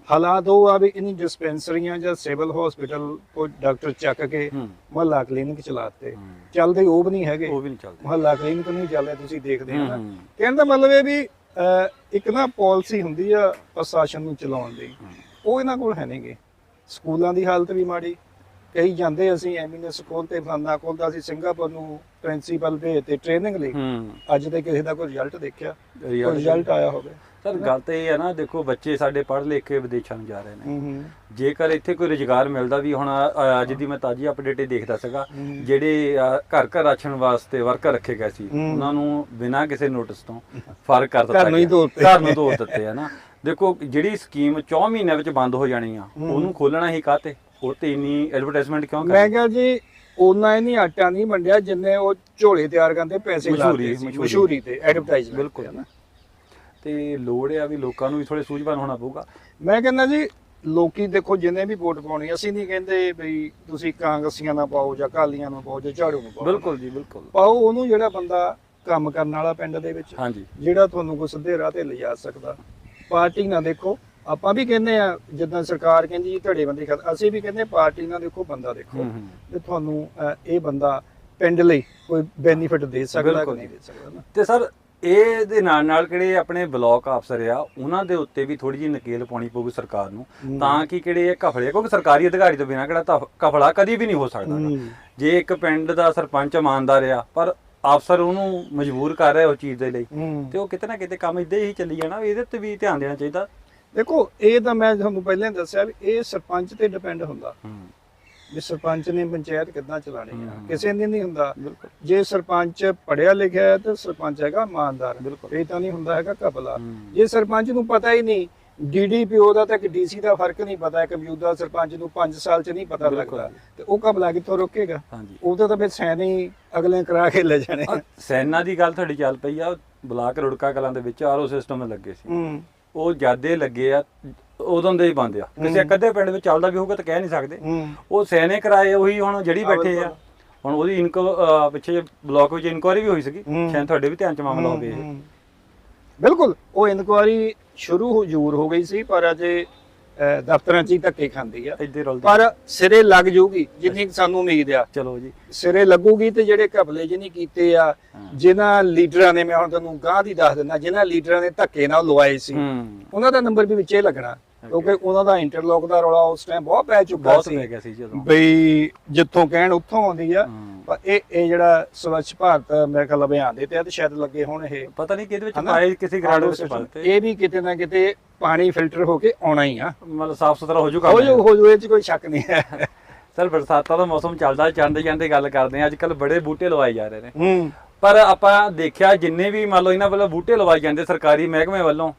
ਹਾਲਾਤ ਉਹ ਆ ਵੀ ਇਨ ਡਿਸਪੈਂਸਰੀਆਂ ਜਾਂ ਸਿਵਲ ਹਸਪੀਟਲ ਕੋ ਡਾਕਟਰ ਚੱਕ ਕੇ। ਮਹੱਲਾ ਕਲੀਨਿਕ ਚਲਾਤੇ। ਚੱਲਦੇ ਉਹ ਵੀ ਨਹੀਂ ਹੈਗੇ। ਉਹ ਵੀ ਨਹੀਂ ਚੱਲਦੇ। ਮਹੱਲਾ ਕਲੀਨਿਕ ਨਹੀਂ ਚੱਲਦੇ ਤੁਸੀਂ ਦੇਖਦੇ ਹੋ ਨਾ ਹੂੰ। ਕਹਿਣ ਦਾ ਮਤਲਬ ਇਹ ਵੀ ਇੱਕ ਨਾ ਪਾਲਿਸੀ ਹੁੰਦੀ ਆ ਪ੍ਰਸ਼ਾਸਨ ਨੂੰ ਚਲਾਉਣ ਦੀ। ਉਹ ਇਹਨਾਂ ਕੋਲ ਹੈ ਨਹੀਂਗੇ ਸਕੂਲਾਂ ਦੀ ਹਾਲਤ ਵੀ ਮਾੜੀ। ਕਈ ਜਾਂਦੇ ਅਸੀਂ ਐਮਐਨਐਸ ਸਕੂਲ ਤੇ ਫਲਾਨਾ ਕੋਲ ਦਾ ਅਸੀਂ ਸਿੰਗਾਪੁਰ ਨੂੰ ਪ੍ਰਿੰਸੀਪਲ ਭੇਜ ਤੇ ਟ੍ਰੇਨਿੰਗ ਲਈ। ਹੂੰ। ਅੱਜ ਤੇ ਕਿਸੇ ਦਾ ਕੋਈ ਰਿਜ਼ਲਟ ਦੇਖਿਆ। ਕੋਈ ਰਿਜ਼ਲਟ ਆਇਆ ਹੋਵੇ। ਸਰ ਗੱਲ ਤਾਂ ਇਹ ਹੈ ਨਾ ਦੇਖੋ ਬੱਚੇ ਸਾਡੇ ਪੜ੍ਹ ਲਿਖ ਕੇ ਵਿਦੇਸ਼ਾਂ ਨੂੰ ਜਾ ਰਹੇ ਨੇ। ਹੂੰ ਹੂੰ। ਜੇਕਰ ਇੱਥੇ ਕੋਈ ਰੁਜ਼ਗਾਰ ਮਿਲਦਾ ਵੀ ਹੁਣ ਅੱਜ ਦੀ ਮੈਂ ਤਾਜੀ ਅਪਡੇਟ ਹੀ ਦੇਖਦਾ ਸੀਗਾ ਹੂੰ। ਜਿਹੜੇ ਘਰ ਘਰ ਰਾਸ਼ਨ ਵਾਸਤੇ ਵਰਕਰ ਰੱਖੇ ਗਏ ਸੀ ਹੂੰ। ਉਹਨਾਂ ਨੂੰ ਬਿਨਾਂ ਕਿਸੇ ਨੋਟਿਸ ਤੋਂ ਫ਼ਰਕ ਕਰ ਦਿੱਤਾ ਘਰ ਨੂੰ ਹੀ ਦਿੱਤੇ। ਘਰ ਨੂੰ ਤੋੜ ਦਿੱਤੇ ਆ ਨਾ। ਦੇਖੋ ਜਿਹੜੀ ਸਕੀਮ 4 ਮਹੀਨਿਆਂ ਵਿੱਚ ਬੰਦ ਹੋ ਜਾਣੀ ਆ ਉਹਨੂੰ ਖੋਲਣਾ ਹੀ ਕਾਤੇ ਉਹ ਤੇ ਇੰਨੀ ਐਡਵਰਟਾਈਜ਼ਮੈਂਟ ਕਿਉਂ ਮੈਂ ਕਰਨੀ ਕਿਹਾ ਜੀ ਉਹਨਾਂ ਇਹ ਨਹੀਂ ਆਟਾ ਨਹੀਂ ਵੰਡਿਆ ਜਿੰਨੇ ਉਹ ਝੋਲੇ ਤਿਆਰ ਕਰਦੇ ਪੈਸੇ ਸੀ ਮਸ਼ਹੂਰੀ। ਤੇ ਐਡਵਰਟਾਈਜ਼ਮੈਂਟ ਬਿਲਕੁਲ। ਤੇ ਲੋੜ ਆ ਵੀ ਲੋਕਾਂ ਨੂੰ ਵੀ ਥੋੜੇ ਸੂਝਵਾਨ ਹੋਣਾ ਪਊਗਾ। ਮੈਂ ਕਹਿੰਦਾ ਜੀ ਲੋਕੀ ਦੇਖੋ ਜਿੰਨੇ ਵੀ ਵੋਟ ਪਾਉਣੀ ਅਸੀਂ ਨਹੀਂ ਕਹਿੰਦੇ ਵੀ ਤੁਸੀਂ ਕਾਂਗਰਸੀਆਂ ਨਾਲ ਪਾਓ ਜਾਂ ਕਾਲੀਆਂ ਨੂੰ ਪਾਓ ਜਾਂ ਝਾੜੂ ਨੂੰ ਪਾਓ। ਬਿਲਕੁਲ ਜੀ ਬਿਲਕੁਲ। ਪਾਓ ਉਹਨੂੰ ਜਿਹੜਾ ਬੰਦਾ ਕੰਮ ਕਰਨ ਵਾਲਾ ਪਿੰਡ ਦੇ ਵਿੱਚ ਹਾਂਜੀ। ਜਿਹੜਾ ਤੁਹਾਨੂੰ ਕੋਈ ਸਿੱਧੇ ਰਾਹ ਤੇ ਲਿਜਾ ਸਕਦਾ। ਪਾਰਟੀ ਨਾ ਦੇਖੋ ਆਪਾਂ ਵੀ ਕਹਿੰਦੇ ਆ ਜਿੱਦਾਂ ਸਰਕਾਰ ਕਹਿੰਦੀ ਜੀ ਧੜੇ ਬੰਦੀ ਖਤ ਅਸੀਂ ਵੀ ਕਹਿੰਦੇ ਪਾਰਟੀ ਨਾ ਦੇਖੋ ਬੰਦਾ ਦੇਖੋ। ਤੇ ਤੁਹਾਨੂੰ ਇਹ ਬੰਦਾ ਪਿੰਡ ਲਈ ਕੋਈ ਬੈਨੀਫਿਟ ਦੇ ਸਕਦਾ ਕਿ। ਨਹੀਂ ਦੇ ਸਕਦਾ ਤੇ ਸਰ ਇਹਦੇ ਨਾਲ ਨਾਲ ਕਿਹੜੇ ਆਪਣੇ ਬਲਾਕ ਅਫਸਰ ਆ ਉਹਨਾਂ ਦੇ ਉੱਤੇ ਵੀ ਥੋੜੀ ਜਿਹੀ ਨਕੇਲ ਪਾਉਣੀ ਪਊਗੀ ਸਰਕਾਰ ਨੂੰ। ਤਾਂ ਕਿ ਕਿਹੜੇ ਇਹ ਘਫਲੇ ਕਿਉਂਕਿ ਸਰਕਾਰੀ ਅਧਿਕਾਰੀ ਤੋਂ ਬਿਨਾਂ ਕਿਹੜਾ ਘਪਲਾ ਕਦੀ ਵੀ ਨਹੀਂ ਹੋ ਸਕਦਾ। ਜੇ ਇੱਕ ਪਿੰਡ ਦਾ ਸਰਪੰਚ ਇਮਾਨਦਾਰ ਆ ਪਰ ਅਫਸਰ ਉਹਨੂੰ ਮਜਬੂਰ ਕਰ ਰਿਹਾ ਉਸ ਚੀਜ਼ ਦੇ ਲਈ। ਹੂੰ। ਤੇ ਉਹ ਕਿਤੇ ਨਾ ਕਿਤੇ ਕੰਮ ਇਦਾਂ ਹੀ ਚੱਲੀ ਜਾਣਾ ਇਹਦੇ ਤੇ ਵੀ ਧਿਆਨ ਦੇਣਾ ਚਾਹੀਦਾ। ਦੇਖੋ ਇਹ ਤਾਂ ਮੈਂ ਤੁਹਾਨੂੰ ਪਹਿਲਾਂ ਹੀ ਦੱਸਿਆ ਵੀ ਇਹ ਸਰਪੰਚ ਤੇ ਡਿਪੈਂਡ ਹੁੰਦਾ। ਹੂੰ। ਵੀ ਸਰਪੰਚ ਨੇ ਪੰਚਾਇਤ ਕਿੱਦਾਂ ਚਲਾਣੀ ਆ। ਹੂੰ। ਕਿਸੇ ਨੇ ਨਹੀਂ ਹੁੰਦਾ। ਬਿਲਕੁਲ। ਜੇ ਸਰਪੰਚ ਪੜਿਆ ਲਿਖਿਆ ਹੈ ਤਾਂ ਸਰਪੰਚ ਹੈਗਾ ਇਮਾਨਦਾਰ। ਬਿਲਕੁਲ। ਇਹ ਤਾਂ ਨਹੀਂ ਹੁੰਦਾ ਹੈਗਾ ਕਪਲਾ ਹੂੰ। ਜੇ ਸਰਪੰਚ ਨੂੰ ਪਤਾ ਹੀ ਨਹੀਂ ਡੀਡੀਪੀਓ ਦਾ ਤੇ ਡੀਸੀ ਦਾ ਫ਼ਰਕ ਨਹੀਂ ਪਤਾ ਹੈ ਮੌਜੂਦਾ ਸਰਪੰਚ ਨੂੰ 5 ਸਾਲ ਚ ਨਹੀਂ ਪਤਾ। ਲੱਗਦਾ। ਤੇ ਉਹ ਕਪਲਾ ਕਿੱਥੋਂ ਰੋਕੇਗਾ। ਉਹਦਾ ਤਾਂ ਫਿਰ ਸੈਨ ਹੀ ਅਗਲੇ ਕਰਾ ਕੇ ਲੈ ਜਾਣੇ ਸੈਨਾ ਦੀ ਗੱਲ ਤੁਹਾਡੀ ਚੱਲ ਪਈ ਆ ਬਲਾਕ ਰੁੜਕਾ ਕਲਾਂ ਦੇ ਵਿੱਚ ਆਰਓ ਸਿਸਟਮ ਲੱਗੇ ਸੀ। ਉਹ ਜਿਆਦੇ ਲੱਗੇ ਆ ਉਦੋਂ ਦੇ ਹੀ ਬੰਦ ਆ। ਕਿਸੇ ਇੱਕ ਅੱਧੇ ਪਿੰਡ ਵਿੱਚ ਚੱਲਦਾ ਵੀ ਹੋਊਗਾ ਤਾਂ ਕਹਿ ਨਹੀਂ ਸਕਦੇ। ਉਹ ਸੈਨੇ ਕਰਾਏ ਉਹੀ ਹੁਣ ਹਾਂ, ਬੈਠੇ ਆ। ਹੁਣ ਉਹਦੀ ਇਨਕੋ ਪਿੱਛੇ ਬਲਾਕ ਵਿੱਚ ਇਨਕੁਆਰੀ ਵੀ ਹੋਈ ਸੀਗੀ। ਸ਼ਾਇਦ ਤੁਹਾਡੇ ਵੀ ਧਿਆਨ ਚ ਮਾਮਲਾ ਹੋਵੇ। ਬਿਲਕੁਲ। ਉਹ ਇਨਕੁਆਰੀ ਸ਼ੁਰੂ ਹੋ ਜ਼ਰੂਰ ਹੋ ਗਈ ਸੀ ਪਰ ਅਜੇ ਦਫ਼ਤਰਾਂ 'ਚ ਹੀ ਧੱਕੇ ਖਾਂਦੀ ਆ। ਇੱਦੇ ਰੁਲਦੇ। ਪਰ ਸਿਰੇ ਲੱਗ ਜਾਊਗੀ ਜਿੰਨੀ ਸਾਨੂੰ ਉਮੀਦ ਆ। ਚਲੋ ਜੀ। ਸਿਰੇ ਲੱਗੂਗੀ ਤੇ ਜਿਹੜੇ ਘਪਲੇ ਜਿਹਨੇ ਕੀਤੇ ਆ। ਜਿਨ੍ਹਾਂ ਲੀਡਰਾਂ ਨੇ ਮੈਂ ਹੁਣ ਤੁਹਾਨੂੰ ਗਾਂ ਦੀ ਦੱਸ ਦਿੰਦਾ ਜਿਨ੍ਹਾਂ ਲੀਡਰਾਂ ਨੇ ਧੱਕੇ ਨਾਲ ਲਵਾਏ ਸੀ ਉਹਨਾਂ ਦਾ ਨੰਬਰ ਵੀ ਵਿੱਚੇ ਲੱਗਣਾ। ਕਿਉਂਕਿ ਉਹਨਾਂ ਦਾ ਇੰਟਰਲੌਕ ਦਾ ਰੌਲਾ ਉਸ ਟਾਈਮ ਬਹੁਤ ਪੈ ਚੁੱਕਾ ਬਹੁਤ ਸੀ ਪੈ ਗਿਆ ਸੀ ਜਦੋਂ। ਬਈ ਜਿੱਥੋਂ ਕਹਿਣ ਉੱਥੋਂ ਆਉਂਦੀ ਆ। ਪਰ ਇਹ ਇਹ ਜਿਹੜਾ ਸਵੱਛ ਭਾਰਤ ਮੇਰੇ ਖਿਆਲ ਅਭਿਆਨ ਦੇ ਤਹਿਤ ਸ਼ਾਇਦ ਲੱਗੇ ਹੋਣ ਇਹ। ਪਤਾ ਨਹੀਂ ਕਿਹਦੇ ਵਿੱਚ? ਪਾਏ ਕਿਸੇ ਗਰਾਡ RO ਵਿੱਚ। ਪਾਤੇ ਇਹ ਵੀ ਕਿਤੇ ਨਾ ਕਿਤੇ ਪਾਣੀ ਫਿਲਟਰ ਹੋ ਕੇ ਆਉਣਾ ਹੀ ਆ। ਮਤਲਬ ਸਾਫ਼ ਸੁਥਰਾ ਹੋ ਜੂਗਾ ਹੋ ਜੋ ਹੋ ਜੋ ਇਹ 'ਚ ਕੋਈ ਸ਼ੱਕ ਨਹੀਂ ਹੈ। ਸਰ ਬਰਸਾਤਾਂ ਦਾ ਮੌਸਮ ਚੱਲਦਾ ਜਾਂਦੇ ਜਾਂਦੇ ਗੱਲ ਕਰਦੇ ਆ। ਅੱਜ ਕੱਲ ਬੜੇ ਬੂਟੇ ਲਵਾਏ ਜਾ ਰਹੇ ਨੇ। ਹੂੰ। ਪਰ ਆਪਾਂ ਦੇਖਿਆ ਜਿੰਨੇ ਵੀ ਮੰਨ ਲਓ ਇਹਨਾਂ ਵੱਲੋਂ ਬੂਟੇ ਲਵਾਏ ਜਾਂਦੇ ਸਰਕਾਰੀ ਮਹਿਕਮੇ ਵੱਲੋਂ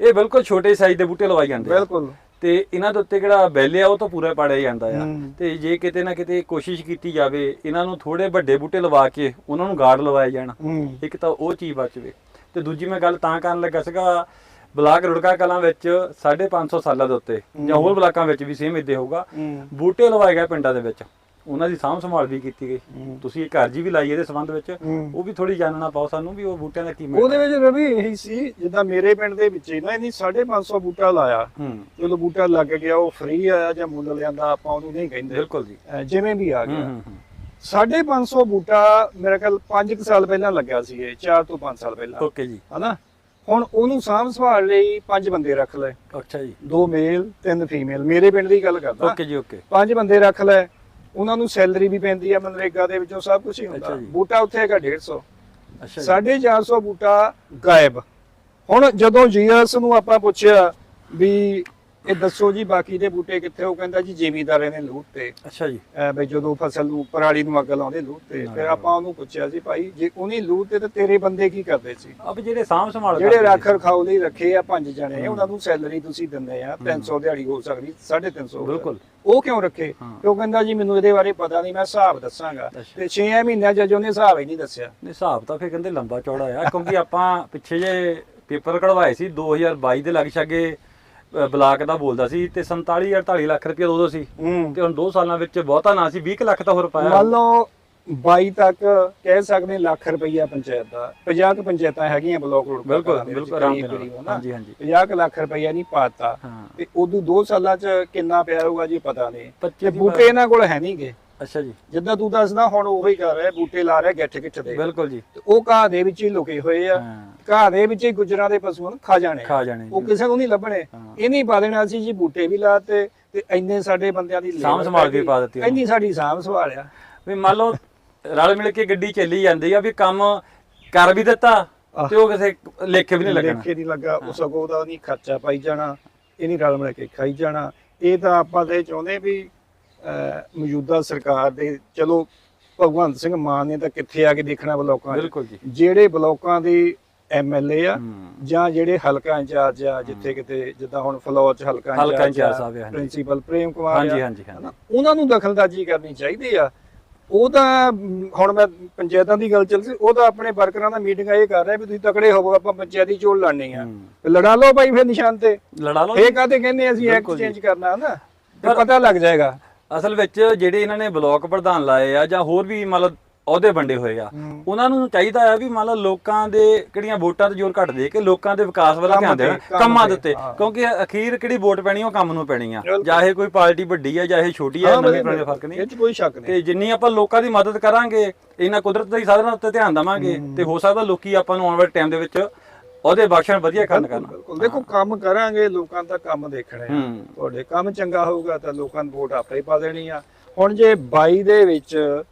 ਇਹ ਬਿਲਕੁਲ ਛੋਟੇ ਸਾਈਜ਼ ਦੇ ਬੂਟੇ ਲਵਾਏ ਜਾਂਦੇ। ਬਿਲਕੁਲ। ਤੇ ਇਹਨਾਂ ਦੇ ਉੱਤੇ ਜਿਹੜਾ ਬੈਲ ਆ ਉਹ ਤਾਂ ਪੂਰਾ ਪਾੜਿਆ ਜਾਂਦਾ ਆ। ਤੇ ਜੇ ਕਿਤੇ ਨਾ ਕਿਤੇ ਕੋਸ਼ਿਸ਼ ਕੀਤੀ ਜਾਵੇ ਇਹਨਾਂ ਨੂੰ ਥੋੜੇ ਵੱਡੇ ਬੂਟੇ ਲਵਾ ਕੇ ਉਹਨਾਂ ਨੂੰ ਗਾਰਡ ਲਵਾਏ ਜਾਣ। ਇੱਕ ਤਾਂ ਉਹ ਚੀਜ਼ ਬਚਵੇ ਤੇ ਦੂਜੀ ਮੈਂ ਗੱਲ ਤਾਂ ਕਰਨ ਲੱਗਾ ਸੀਗਾ ਬਲਾਕ ਰੁੜਕਾ ਕਲਾਂ ਵਿੱਚ 550 ਸਾਲਾਂ ਦੇ ਉੱਤੇ ਜਾਂ ਹੋਰ ਬਲਾਕਾਂ ਵਿੱਚ ਵੀ ਸੇਮ ਇਦਾਂ ਹੋਊਗਾ। ਬੂਟੇ ਲਵਾਏ ਗਏ ਪਿੰਡਾਂ ਦੇ ਵਿੱਚ। ਉਹਨਾਂ ਦੀ ਸਾਂਭ ਸੰਭਾਲ ਵੀ ਕੀਤੀ ਗਈ। ਤੁਸੀਂ ਇੱਕ ਅਰਜੀ ਵੀ ਲਾਈ ਇਹਦੇ ਸੰਬੰਧ ਵਿੱਚ। ਉਹ ਵੀ ਥੋੜੀ ਜਾਣਨਾ ਪਾਓ ਸਾਨੂੰ ਵੀ ਉਹ ਬੂਟਿਆਂ ਦਾ ਕੀ ਮਹਿਤਵ ਉਹਦੇ ਵਿੱਚ ਰਵੀ ਇਹੀ ਸੀ ਜਿੱਦਾਂ ਮੇਰੇ ਪਿੰਡ ਦੇ ਵਿੱਚ ਹੀ ਨਾ ਇਹਨੀ 550 ਬੂਟਾ ਲਾਇਆ। ਚਲੋ ਬੂਟਾ ਲੱਗ ਗਿਆ ਉਹ ਫ੍ਰੀ ਆਇਆ ਜਾਂ ਮੁੱਲ ਲਿਆਂਦਾ ਆਪਾਂ ਉਹਨੂੰ ਨਹੀਂ ਕਹਿੰਦੇ। ਬਿਲਕੁਲ ਜੀ। ਜਿਵੇਂ ਵੀ ਆ ਗਿਆ। ਹੂੰ ਹੂੰ 550 ਬੂਟਾ ਮੇਰੇ ਖਿਆਲ 5 ਸਾਲ ਪਹਿਲਾਂ ਲੱਗਿਆ ਸੀ ਇਹ 4 ਤੋਂ 5 ਸਾਲ ਪਹਿਲਾਂ। ਓਕੇ ਜੀ। ਹਨਾ? ਹੁਣ ਉਹਨੂੰ ਸਾਂਭ ਸੰਭਾਲ ਲਈ ਪੰਜ ਬੰਦੇ ਰੱਖ ਲੈ ਅੱਛਾ ਜੀ। ਦੋ ਮੇਲ ਤਿੰਨ ਫੀਮੇਲ। ਮੇਰੇ ਪਿੰਡ ਦੀ ਗੱਲ ਕਰਦਾ। ਓਕੇ ਜੀ ਓਕੇ। ਪੰਜ ਬੰਦੇ ਰੱਖ ਲੈ ਉਹਨਾਂ ਨੂੰ ਸੈਲਰੀ ਵੀ ਪੈਂਦੀ ਆ ਮਨਰੇਗਾ ਦੇ ਵਿੱਚੋਂ ਸਭ ਕੁਝ ਹੀ ਹੁੰਦਾ। ਬੂਟਾ ਉੱਥੇ ਹੈਗਾ 150 ਅੱਛਾ ਜੀ। 450 ਬੂਟਾ ਗਾਇਬ। ਹੁਣ ਜਦੋਂ ਜੀਐਸ ਨੂੰ ਆਪਾਂ ਪੁੱਛਿਆ ਵੀ ਇਹ ਦੱਸੋ ਜੀ ਬਾਕੀ ਦੇ ਬੂਟੇ ਕਿੱਥੇ ਉਹ ਕਹਿੰਦਾ ਜੀ ਜ਼ਿਮੀਂਦਾਰਾਂ ਨੇ ਲੂਟ ਤੇ। ਅੱਛਾ ਜੀ। ਵੀ ਜਦੋਂ ਫਸਲ ਨੂੰ ਪਰਾਲੀ ਨੂੰ ਅੱਗ ਲਾਉਂਦੇ ਲੂਟ ਤੇ। ਫਿਰ ਆਪਾਂ ਉਹਨੂੰ ਪੁੱਛਿਆ ਸੀ ਭਾਈ ਜੇ ਉਹਨੇ ਲੂਟ ਤੇ ਤੇ ਤੇਰੇ ਬੰਦੇ ਕੀ ਕਰਦੇ ਸੀ? ਅਬ ਜਿਹੜੇ ਸਾਂਭ ਸੰਭਾਲ ਜਿਹੜੇ ਰੱਖ। ਰਖਾਉ ਲਈ ਰੱਖੇ ਆ ਪੰਜ ਜਣੇ ਉਹਨਾਂ ਨੂੰ ਸੈਲਰੀ ਤੁਸੀਂ ਦਿੰਦੇ ਆ 300 ਦਿਹਾੜੀ ਹੋ ਸਕਦੀ 350 ਬਿਲਕੁਲ। ਉਹ ਕਿਉਂ ਰੱਖੇ? ਹਾਂ। ਕਿਉਂ ਕਹਿੰਦਾ ਜੀ ਮੈਨੂੰ ਇਹਦੇ ਬਾਰੇ ਪਤਾ ਨਹੀਂ ਮੈਂ ਹਿਸਾਬ ਦੱਸਾਂਗਾ। ਤੇ 6 ਮਹੀਨਿਆਂ ਚ ਉਹਨੇ ਹਿਸਾਬ ਹੀ ਨਹੀਂ ਦੱਸਿਆ। ਨਹੀਂ ਹਿਸਾਬ ਤਾਂ ਫਿਰ ਕਹਿੰਦੇ ਲੰਬਾ ਚੌੜਾ ਆ ਕਿਉਂਕਿ ਆਪਾਂ ਪਿੱਛੇ ਜੇ ਪੇਪਰ ਕਢਵਾਏ ਸੀ 2022 ਦੇ ਲੱਗ ਛਾਗੇ ਅ, ਬਲਾਕ ਦਾ ਬੋਲਦਾ ਸੀ ਤੇ 47 48 ਲੱਖ ਰੁਪਏ ਉਦੋਂ ਸੀ। ਹੂੰ। ਤੇ ਹੁਣ 2 ਸਾਲਾਂ ਵਿੱਚ ਬਹੁਤਾ ਨਾ ਸੀ 20 ਕੁ ਲੱਖ ਤਾਂ ਹੋਰ ਪਾਇਆ ਮੰਨ ਲਓ 22 ਤੱਕ ਕਹਿ ਸਕਦੇ ਲੱਖ ਰੁਪਈਆ ਪੰਚਾਇਤ ਦਾ 50 ਕੁ ਪੰਚਾਇਤਾਂ ਹੈਗੀਆਂ ਬਲਾਕ ਰੋਡ ਬਿਲਕੁਲ ਬਿਲਕੁਲ ਆਰਾਮ ਦੇ ਨਾਲ। ਹਾਂਜੀ ਹਾਂਜੀ। 50 ਕੁ ਲੱਖ ਰੁਪਈਆ ਨਹੀਂ ਪਾਤਾ। ਹਾਂ। ਤੇ ਉਦੋਂ 2 ਸਾਲਾਂ ਚ ਕਿੰਨਾ ਪਿਆ ਹੋਊਗਾ ਜੀ ਪਤਾ ਨਹੀਂ। ਤੇ ਦੀ ਬੂਟੇ ਇਹਨਾਂ ਕੋਲ ਹੈ ਨਹੀਂਗੇ ਅੱਛਾ ਜੀ। ਜਿੱਦਾਂ ਤੂੰ ਦੱਸਦਾ ਹੁਣ ਉਹੀ ਕਰ ਰਿਹਾ ਬੂਟੇ ਲਾ ਰਿਹਾ ਗਿੱਠ ਗਿੱਠ ਦੇ। ਬਿਲਕੁਲ ਜੀ। ਤੇ ਉਹ ਘਾਹ ਦੇ ਵਿੱਚ ਹੀ ਲੁਕੇ ਹੋਏ ਆ। ਘਾਹ ਦੇ ਵਿੱਚ ਹੀ ਗੁਜਰਾਂ ਦੇ ਪਸ਼ੂਆਂ ਨੂੰ ਖਾ ਜਾਣੇ। ਖਾ ਜਾਣੇ ਉਹ। ਕਿਸੇ ਨੂੰ ਨਹੀਂ ਲੱਭਣੇ। ਹਾਂ। ਇਹ ਨਹੀਂ ਪਾ ਦੇਣਾ ਸੀ ਜੀ ਬੂਟੇ ਵੀ ਲਾਤੇ ਤੇ ਇੰਨੇ ਸਾਡੇ ਬੰਦਿਆਂ ਦੀ ਸਾਂਭ ਸੰਭਾਲ ਵੀ ਪਾ ਦਿੱਤੀ। ਇੰਨੀ ਸਾਡੀ ਸਾਂਭ ਸੰਭਾਲ ਆ। ਵੀ ਮੰਨ ਲਓ ਰਲ ਮਿਲ ਕੇ ਗੱਡੀ ਚੱਲੀ ਜਾਂਦੀ ਆ ਵੀ ਕੰਮ ਕਰ ਵੀ ਦਿੱਤਾ ਤੇ ਉਹ ਕਿਸੇ ਲੇਖੇ ਵੀ ਨਹੀਂ ਲੱਗਣਾ। ਲੇਖੇ ਨਹੀਂ ਲੱਗਾ ਉਹ ਸਗੋਂ ਉਹਦਾ ਨਹੀਂ ਖਰਚਾ ਪਾਈ ਜਾਣਾ ਇਹ ਨਹੀਂ ਰਲ ਮਿਲ ਕੇ ਖਾਈ ਜਾਣਾ। ਇਹ ਤਾਂ ਆਪਾਂ ਤਾਂ ਚਾਹੁੰਦੇ ਵੀ ਮੌਜੂਦਾ ਸਰਕਾਰ ਦੇ ਚਲੋ ਭਗਵੰਤ ਸਿੰਘ ਮਾਨ ਨੇ ਤਾਂ ਕਿੱਥੇ ਆ ਕੇ ਦੇਖਣਾ ਬਲੋਕਾਂ 'ਚ? ਬਿਲਕੁਲ ਜੀ। ਜਿਹੜੇ ਬਲੋਕਾਂ ਦੇ ਐਮਐਲਏ ਆ। ਜਾਂ ਜਿਹੜੇ ਹਲਕਾ ਇੰਚਾਰਜ ਆ ਜਿੱਥੇ ਕਿਤੇ ਜਿੱਦਾਂ ਹੁਣ ਫਲੌਰ ਚ ਹਲਕਾ ਇੰਚਾਰਜ ਆ। ਪ੍ਰਿੰਸੀਪਲ ਪ੍ਰੇਮ ਕੁਮਾਰ ਹਾਂਜੀ ਹਾਂਜੀ ਹਾਂਜੀ। ਹਨਾ, ਉਹਨਾਂ ਨੂੰ ਦਖਲਅੰਦਾਜ਼ੀ ਕਰਨੀ ਚਾਹੀਦੀ ਆ। ਉਹ ਤਾਂ ਮ, ਹੁਣ ਮੈਂ ਪੰਚਾਇਤਾਂ ਦੀ ਗੱਲ ਚੱਲ ਸੀ ਉਹ ਤਾਂ ਆਪਣੇ ਵਰਕਰਾਂ ਨਾਲ ਮੀਟਿੰਗ ਇਹ ਕਰ ਰਿਹਾ ਵੀ ਤੁਸੀਂ ਤਕੜੇ ਹੋਵੋ ਆਪਾਂ ਪੰਚਾਇਤੀ ਚੋਣ ਲੜਨੀ ਆ। ਲੜਾ ਲਓ ਭਾਈ ਫਿਰ ਨਿਸ਼ਾਨ ਤੇ। ਲੜਾ ਲਓ ਇਹ ਕਾਹਤੇ ਕਹਿੰਦੇ ਅਸੀਂ। ਐਕਸਚੇਂਜ ਕਰਨਾ ਨਾ ਪਤਾ ਲੱਗ ਜਾਏਗਾ। ਅਸਲ ਵਿੱਚ ਜਿਹੜੇ ਇਹਨਾਂ ਨੇ ਬਲਾਕ ਪ੍ਰਧਾਨ ਲਾਏ ਆ ਜਾਂ ਹੋਰ ਵੀ ਮਤਲਬ ਅਹੁਦੇ ਵੰਡੇ ਹੋਏ ਆ। ਉਹਨਾਂ ਨੂੰ ਚਾਹੀਦਾ ਆ ਵੀ ਮੰਨ ਲਓ ਲੋਕਾਂ ਦੇ ਕਿਹੜੀਆਂ ਵੋਟਾਂ ਤੇ ਜ਼ੋਰ ਘੱਟ ਦੇ ਕੇ ਲੋਕਾਂ ਦੇ ਵਿਕਾਸ ਵੱਲ ਧਿਆਨ ਦੇਣ ਕੰਮ ਦੇ ਉੱਤੇ। ਕਿਉਂਕਿ ਅਖੀਰ ਕਿਹੜੀ ਵੋਟ ਪੈਣੀ ਉਹ ਕੰਮ ਨੂੰ ਪੈਣੀ ਆ। ਚਾਹੇ ਕੋਈ ਪਾਰਟੀ ਵੱਡੀ ਆ ਚਾਹੇ ਛੋਟੀ ਆ ਨਵੀਂ ਪੁਰਾਣੀ ਦਾ ਫ਼ਰਕ ਇਹ ਨਹੀਂ ਚ ਕੋਈ ਸ਼ੱਕ ਨਹੀਂ ਤੇ ਜਿੰਨੀ ਆਪਾਂ ਲੋਕਾਂ ਦੀ ਮਦਦ ਕਰਾਂਗੇ ਇਹਨਾਂ ਕੁਦਰਤ ਦੇ ਸਾਧਨਾਂ ਉੱਤੇ ਧਿਆਨ ਦੇਵਾਂਗੇ ਤੇ ਹੋ ਸਕਦਾ ਲੋਕੀ ਆਪਾਂ ਨੂੰ ਆਉਣ ਵਾਲੇ ਟਾਈਮ ਦੇ ਵਿੱਚ ਉਹਦੇ ਬਖਸ਼ਣ ਵਧੀਆ ਕਰਨ ਕਰਨ। ਬਿਲਕੁਲ। ਦੇਖੋ ਕੰਮ ਕਰਾਂਗੇ ਲੋਕਾਂ ਦਾ ਕੰਮ ਦੇਖਣਾ ਹੈ। ਤੁਹਾਡੇ ਕੰਮ ਚੰਗਾ ਹੋਊਗਾ ਤਾਂ ਲੋਕਾਂ ਨੂੰ ਵੋਟ ਆਪੇ ਹੀ ਪਾ ਦੇਣੀ ਆ। ਹੁਣ ਜੇ 22 ਦੇ ਵਿੱਚ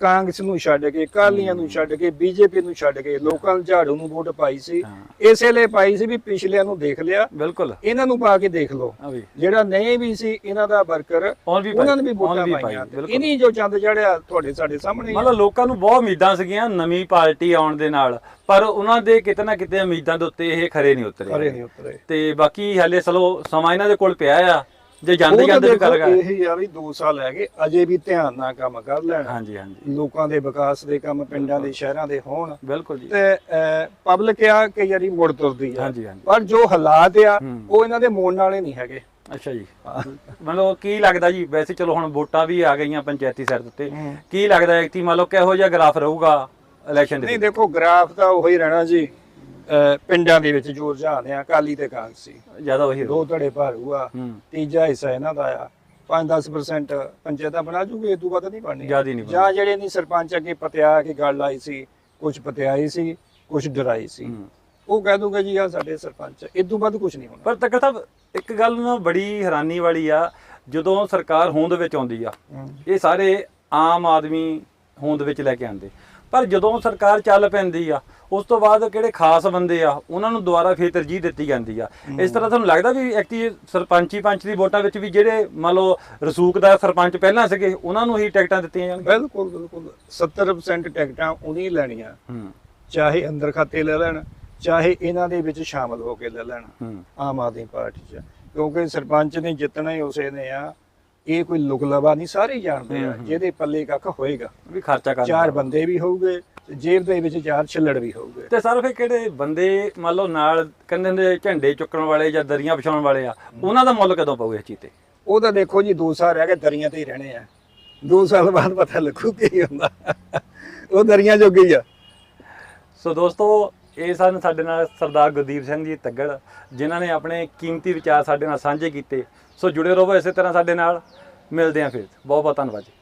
ਕਾਂਗਰਸ ਨੂੰ ਛੱਡ ਕੇ ਕਾਲੀਆਂ ਨੂੰ ਛੱਡ ਕੇ ਬੀਜੇਪੀ ਨੂੰ ਛੱਡ ਕੇ ਲੋਕਾਂ ਨੇ ਝਾੜੂ ਨੂੰ ਵੋਟ ਪਾਈ ਸੀ। ਇਸੇ ਲਈ ਪਾਈ ਸੀ ਵੀ ਪਿਛਲਿਆਂ ਨੂੰ ਦੇਖ ਲਿਆ। ਬਿਲਕੁਲ। ਇਹਨਾਂ ਨੂੰ ਪਾ ਕੇ ਦੇਖ ਲਓ। ਜਿਹੜਾ ਨਹੀਂ ਵੀ ਸੀ ਇਹਨਾਂ ਦਾ ਵਰਕਰ ਉਹਨਾਂ ਨੇ ਵੀ ਵੋਟਾਂ ਪਾਈਆਂ। ਇਨੀ ਜੋ ਚੰਦ ਚੜਿਆ ਤੁਹਾਡੇ ਸਾਡੇ ਸਾਹਮਣੇ। ਮਤਲਬ ਲੋਕਾਂ ਨੂੰ ਬਹੁਤ ਉਮੀਦਾਂ ਸੀਗੀਆਂ ਨਵੀਂ ਪਾਰਟੀ ਆਉਣ ਦੇ ਨਾਲ। ਪਰ ਉਹਨਾਂ ਦੇ ਕਿਤੇ ਨਾ ਕਿਤੇ ਉਮੀਦਾਂ ਦੇ ਉੱਤੇ ਇਹ ਖਰੇ ਨਹੀਂ ਉਤਰੇ। ਖਰੇ ਨਹੀਂ ਉਤਰੇ। ਤੇ ਬਾਕੀ ਹਾਲੇ ਚਲੋ ਸਮਾਂ ਇਹਨਾਂ ਦੇ ਕੋਲ ਪਿਆ ਆ। ਜੇ ਜਾਂਦੇ ਜਾਂਦੇ ਵੀ ਗੱਲ ਕਰ। ਇਹ ਆ ਵੀ 2 ਸਾਲ ਹੈਗੇ ਅਜੇ ਵੀ ਧਿਆਨ ਨਾਲ ਕੰਮ ਕਰ ਲੈਣ। ਹਾਂਜੀ ਹਾਂਜੀ। ਲੋਕਾਂ ਦੇ ਵਿਕਾਸ ਦੇ ਕੰਮ ਪਿੰਡਾਂ ਦੇ ਸ਼ਹਿਰਾਂ ਦੇ ਹੋਣ। ਬਿਲਕੁਲ ਜੀ। ਤੇ ਪਬਲਿਕ ਆ ਕਿ ਯਾਰੀ ਮੁੜ ਤੁਰਦੀ ਆ। ਹਾਂਜੀ ਹਾਂਜੀ। ਪਰ ਜੋ ਹਾਲਾਤ ਆ। ਉਹ ਇਹਨਾਂ ਦੇ ਮੋੜ ਵਾਲੇ ਨਹੀਂ ਹੈਗੇ। ਅੱਛਾ ਜੀ। ਮਤਲਬ ਕੀ ਲੱਗਦਾ ਜੀ? ਵੈਸੇ ਚਲੋ ਹੁਣ ਵੋਟਾਂ ਵੀ ਆ ਗਈਆਂ ਪੰਚਾਇਤੀ ਸਿਰ ਉੱਤੇ। ਕੀ ਲੱਗਦਾ ਕਿ ਮੰਨ ਲਓ ਕਿਹੋ ਜਿਹਾ ਗ੍ਰਾਫ ਰਹੂਗਾ ਇਲੈਕਸ਼ਨ ਦੇ ਨਹੀਂ? ਦੇਖੋ ਗ੍ਰਾਫ ਤਾਂ ਉਹੀ ਰਹਿਣਾ ਜੀ। ਅਹ ਪਿੰਡਾਂ ਦੇ ਵਿੱਚ ਜੋਰ ਜਹਾਨ ਆ ਕਾਲੀ ਤੇ ਕਾਂਗਸੀ ਜ਼ਿਆਦਾ ਉਹੀ ਦੋ ਧੜੇ ਭਾਰੂ ਆ ਹੂੰ। ਤੀਜਾ ਹਿੱਸਾ ਇਹਨਾਂ ਦਾ ਆ। 5-10% ਪੰਚਾਇਤਾਂ ਬਣਾ ਜੂਗੇ ਇਹ ਤੋਂ ਵੱਧ ਨਹੀਂ ਬਣਨੀ। ਜ਼ਿਆਦਾ ਹੀ ਨਹੀਂ ਜਾਂ ਜਿਹੜੇ ਨਹੀਂ ਸਰਪੰਚ ਅੱਗੇ ਪਤਿਆ ਕੇ ਗੱਲ ਆਈ ਸੀ ਕੁਝ ਪਤਿਆਈ ਸੀ ਕੁਝ ਡਰਾਈ ਸੀ। ਹੂੰ। ਉਹ ਕਹਿ ਦੂਗਾ ਜੀ ਆ ਸਾਡੇ ਸਰਪੰਚ ਇਹ ਤੋਂ ਵੱਧ ਕੁਝ ਨਹੀਂ ਹੋਣਾ। ਪਰ ਤੱਕ ਸਾਹਿਬ ਇੱਕ ਗੱਲ ਨਾ ਬੜੀ ਹੈਰਾਨੀ ਵਾਲੀ ਆ ਜਦੋਂ ਸਰਕਾਰ ਹੋਂਦ ਵਿੱਚ ਆਉਂਦੀ ਆ। ਇਹ ਸਾਰੇ ਆਮ ਆਦਮੀ ਹੋਂਦ ਵਿੱਚ ਲੈ ਕੇ ਆਉਂਦੇ। ਪਰ ਜਦੋਂ ਸਰਕਾਰ ਚੱਲ ਪੈਂਦੀ ਆ ਉਸ ਤੋਂ ਬਾਅਦ ਕਿਹੜੇ ਖਾਸ ਬੰਦੇ ਆ ਉਹਨਾਂ ਨੂੰ ਦੁਬਾਰਾ ਫੇਰ ਤਰਜੀਹ ਦਿੱਤੀ ਜਾਂਦੀ ਆ। ਇਸ ਤਰ੍ਹਾਂ ਤੁਹਾਨੂੰ ਲੱਗਦਾ ਵੀ ਐਕਟੀ ਸਰਪੰਚੀ ਪੰਚ ਦੀ ਵੋਟਾਂ ਵਿੱਚ ਵੀ ਜਿਹੜੇ ਮੰਨ ਲਓ ਰਸੂਕ ਦਾ ਸਰਪੰਚ ਪਹਿਲਾਂ ਸੀਗੇ ਉਹਨਾਂ ਨੂੰ ਹੀ ਟਿਕਟਾਂ ਦਿੱਤੀਆਂ ਜਾਣਗੀਆਂ ਬਿਲਕੁਲ ਬਿਲਕੁਲ। 70% ਟਿਕਟਾਂ ਉਹਨੀ ਲੈਣੀਆਂ। ਚਾਹੇ ਅੰਦਰ ਖਾਤੇ ਲੈ ਲੈਣ ਚਾਹੇ ਇਹਨਾਂ ਦੇ ਵਿੱਚ ਸ਼ਾਮਲ ਹੋ ਕੇ ਲੈ ਲੈਣ ਆਮ ਆਦਮੀ ਪਾਰਟੀ 'ਚ। ਕਿਉਂਕਿ ਸਰਪੰਚ ਨੇ ਜਿੱਤਣਾ ਹੀ ਉਸੇ ਨੇ ਆ। ਇਹ ਕੋਈ ਲੁਕਲਵਾ ਨਹੀਂ ਸਾਰੇ ਜਾਣਦੇ ਆ। ਜਿਹਦੇ ਪੱਲੇ ਕੱਖ ਹੋਏਗਾ। ਵੀ ਖਰਚਾ ਕਰਨਾ ਚਾਰ ਬੰਦੇ ਵੀ ਹੋਊਗੇ ਜੇਬ ਦੇ ਵਿੱਚ ਚਾਰ ਛਿੱਲੜ ਵੀ ਹੋਊਗੇ। ਤੇ ਸਰ ਫਿਰ ਕਿਹੜੇ ਬੰਦੇ ਮੰਨ ਲਓ ਨਾਲ ਕਹਿੰਦੇ ਹੁੰਦੇ ਝੰਡੇ ਚੁੱਕਣ ਵਾਲੇ ਜਾਂ ਦਰੀਆਂ ਵਿਛਾਉਣ ਵਾਲੇ ਆ ਉਹਨਾਂ ਦਾ ਮੁੱਲ ਕਦੋਂ ਪਊ ਇਸ ਚੀਜ਼ ਤੇ? ਉਹ ਤਾਂ ਦੇਖੋ ਜੀ 2 ਸਾਲ ਰਹਿ ਗਏ ਦਰੀਆਂ ਤੇ ਹੀ ਰਹਿਣੇ ਆ। 2 ਸਾਲ ਬਾਅਦ ਪਤਾ ਲੱਗੂ ਕੀ ਹੁੰਦਾ। ਉਹ ਦਰੀਆਂ ਜੋਗੀ ਆ। ਸੋ ਦੋਸਤੋ ਇਹ ਸਨ ਸਾਡੇ ਨਾਲ ਸਰਦਾਰ ਗੁਰਦੀਪ ਸਿੰਘ ਜੀ ਤੱਗੜ ਜਿਨ੍ਹਾਂ ਨੇ ਆਪਣੇ ਕੀਮਤੀ ਵਿਚਾਰ ਸਾਡੇ ਨਾਲ ਸਾਂਝੇ ਕੀਤੇ। ਸੋ ਜੁੜੇ ਰਹੋ ਇਸੇ ਤਰ੍ਹਾਂ ਸਾਡੇ ਨਾਲ। ਮਿਲਦੇ ਹਾਂ ਫਿਰ। ਬਹੁਤ ਬਹੁਤ ਧੰਨਵਾਦ ਜੀ।